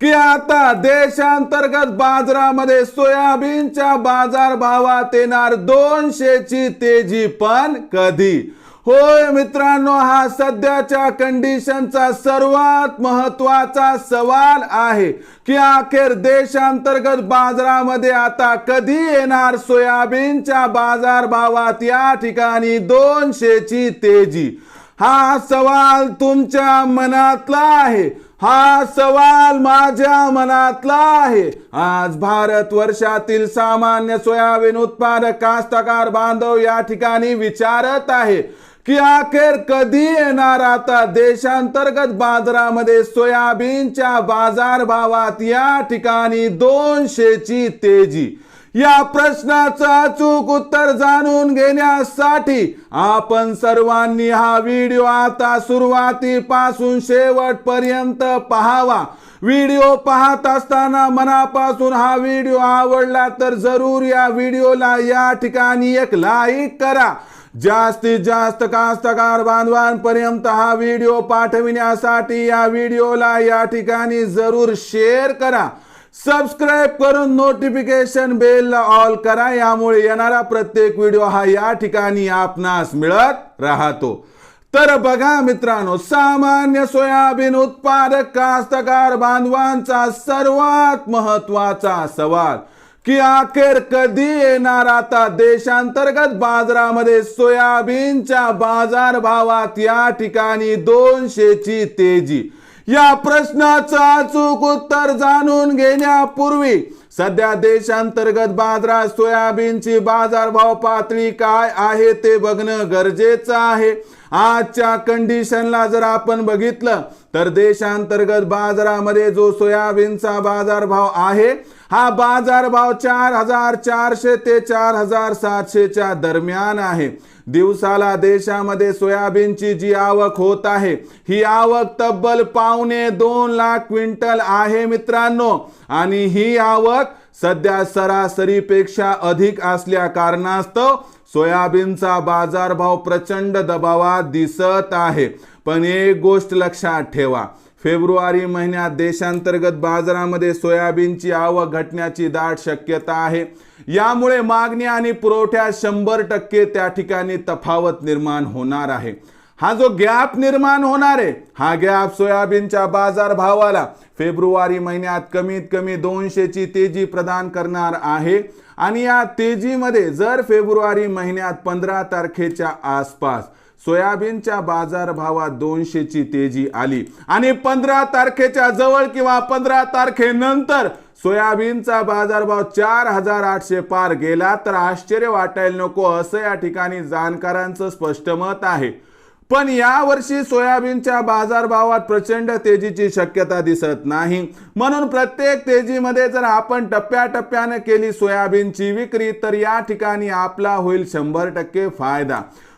की आता देशांतर्गत बाजारामध्ये सोयाबीनच्या बाजार भावात येणार दोनशेची तेजी पण कधी? होय मित्रांनो हा सध्याच्या कंडिशनचा सर्वात महत्त्वाचा सवाल आहे की अखेर देशांतर्गत बाजारामध्ये आता कधी येणार सोयाबीनच्या बाजार भावात या ठिकाणी दोनशेची तेजी? हा सवाल तुमच्या मनातला आहे. हा सवाल माझ्या मनातला आहे. आज भारत वर्षातील सामान्य सोयाबीन उत्पादक कास्तकार बांधव या ठिकाणी विचारत आहे की अखेर कधी येणार आता देशांतर्गत बाजारामध्ये सोयाबीनच्या बाजारभावात या ठिकाणी दोनशेची तेजी? या प्रश्नाचं अचूक उत्तर जाणून घेण्यासाठी आपण सर्वांनी हा व्हिडिओ आता सुरुवातीपासून शेवटपर्यंत पाहावा. व्हिडिओ पाहत असताना मनापासून हा व्हिडिओ आवडला तर जरूर या व्हिडिओला या ठिकाणी एक लाईक करा. जास्तीत जास्त कास्तकार बांधवांपर्यंत हा व्हिडिओ पाठविण्यासाठी या व्हिडिओला या ठिकाणी जरूर शेअर करा. सबस्क्राईब करून नोटिफिकेशन बेलला ऑल करा. यामुळे येणारा प्रत्येक व्हिडिओ हा या ठिकाणी आपणास मिळत राहतो. तर बघा मित्रांनो सामान्य सोयाबीन उत्पादक कास्तकार बांधवांचा सर्वात महत्त्वाचा सवाल की अखेर कधी येणार आता देशांतर्गत बाजारामध्ये सोयाबीनच्या बाजार भावात या ठिकाणी दोनशेची तेजी? या प्रश्नाचं अचूक उत्तर जाणून घेण्यापूर्वी सध्या देशांतर्गत बाजारात सोयाबीनची बाजारभाव पातळी काय आहे ते बघणं गरजेचं आहे. आजच्या कंडिशनला जर आपण बघितलं तर देशांतर्गत बाजारामध्ये जो सोयाबीनचा बाजारभाव आहे हा बाजारभाव चार हजार चारशे ते चार हजार सातशेच्या दरम्यान आहे. दिवसाला देशामध्ये सोयाबीनची जी आवक होत आहे ही आवक तब्बल पावणे दोन लाख क्विंटल आहे मित्रांनो. आणि ही आवक सध्या सरासरीपेक्षा अधिक असल्या कारणास्तव सोयाबीनचा बाजारभाव प्रचंड दबावात दिसत आहे. पण एक गोष्ट लक्षात ठेवा फेब्रुवारी महिन्यात देशांतर्गत बाजारामध्ये सोयाबीनची आवक घटण्याची दाट शक्यता आहे. यामुळे मागणी आणि पुरवठ्यात शंभर टक्के त्या ठिकाणी तफावत निर्माण होणार आहे. हा जो गॅप निर्माण होणार आहे हा गॅप सोयाबीनच्या बाजार भावाला फेब्रुवारी महिन्यात कमीत कमी दोनशेची तेजी प्रदान करणार आहे. आणि या तेजीमध्ये जर फेब्रुवारी महिन्यात पंधरा तारखेच्या आसपास सोयाबीनच्या बाजारभावात दोनशेची तेजी आली आणि पंधरा तारखेच्या जवळ किंवा पंधरा तारखेनंतर सोयाबीनचा बाजारभाव चार हजार आठशे पार गेला तर आश्चर्य वाटायला नको असं या ठिकाणी जाणकारांचं स्पष्ट मत आहे. पण यावर्षी सोयाबीनच्या बाजारभावात प्रचंड तेजीची शक्यता दिसत नाही. म्हणून प्रत्येक तेजीमध्ये जर आपण टप्प्याटप्प्यानं केली सोयाबीनची विक्री तर या ठिकाणी आपला होईल शंभर टक्के फायदा.